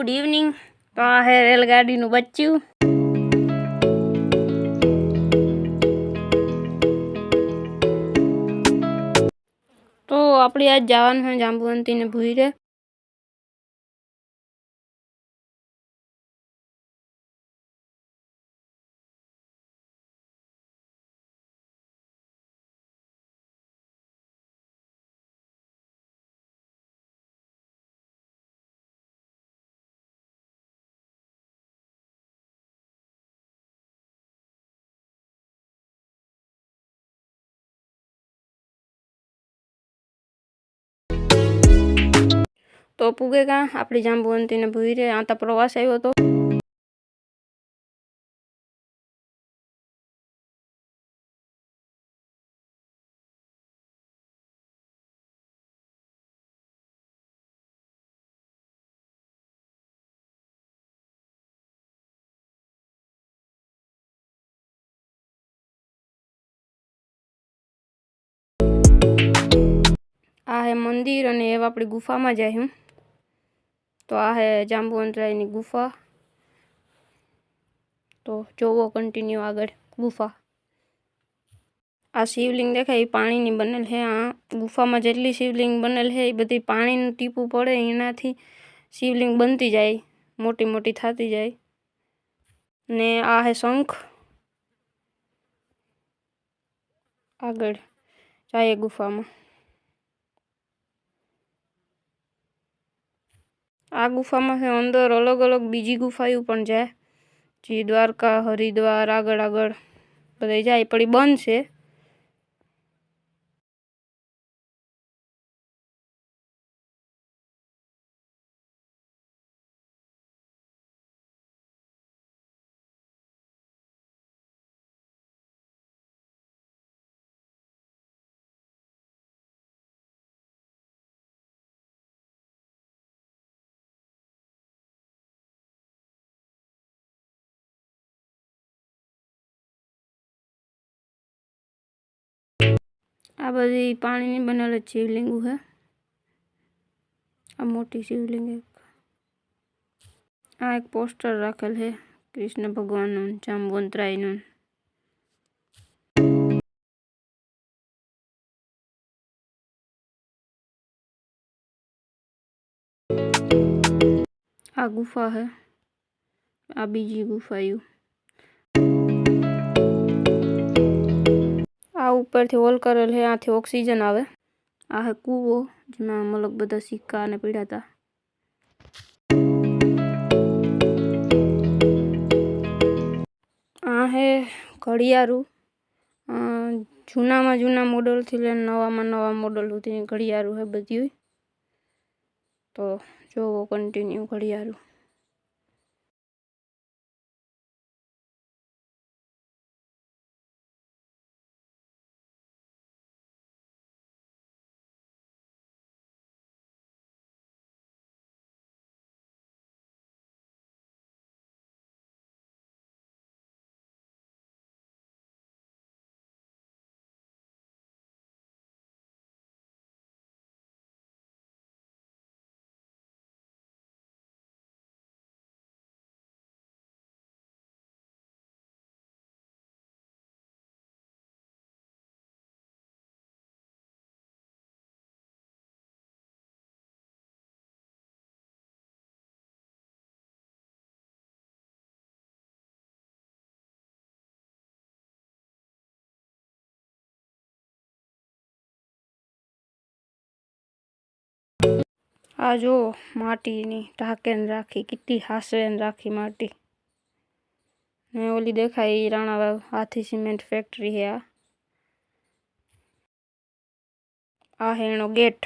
Good evening તો આ હે રેલગાડીનું બચ્ચું તો આપણે આજ જવાનું છે જાંબુવંતીને ભૂઈ તો પૂગે કાં આપણી જાંબુવંતીને ભૂઈ રે આ પ્રવાસ આવ્યો હતો આ હે મંદિર અને એવા આપણી ગુફામાં જાય હું. તો આ હે જાંબુવંતરાયની ગુફા તો જોવો કન્ટિન્યુ આગળ ગુફા આ શિવલિંગ દેખાય એ પાણીની બનેલ છે આ ગુફામાં જેટલી શિવલિંગ બનેલ છે એ બધી પાણીનું ટીપું પડે એનાથી શિવલિંગ બનતી જાય મોટી મોટી થતી જાય ને આ હે શંખ આગળ જાય ગુફામાં આ ગુફામાં છે અંદર અલગ અલગ બીજી ગુફાઓ પણ જાય જે દ્વારકા, હરિદ્વાર, આગળ આગળ બધે જાય. પણ એ બંધ છે. આ બધી પાણીની બનેલ જ શિવલિંગો છે આ મોટી શિવલિંગ એક આ એક પોસ્ટર રાખેલ છે કૃષ્ણ ભગવાનનું જાંબુવંતરાયનું આ ગુફા છે આ બીજી ગુફાયું ઉપરથી હોલ કરેલ છે, આથી ઓક્સિજન આવે. આ હે કૂવો, જેમાં મતલબ બધા સિક્કા અને પીડા હતા. આ હે ઘડિયાળું. જૂનામાં જૂના મોડલથી લઈને નવામાં નવા મોડલ સુધીની ઘડિયાળું છે બધી. તો જોવો કન્ટિન્યુ ઘડિયાળું. આ જો માટીની ઢાંકેન રાખી, કેટલી હાસવેન રાખી માટી. ને ઓલી દેખાય એ રાણાવાવ હાથી સિમેન્ટ ફેક્ટરી હે આ. આ ગેટ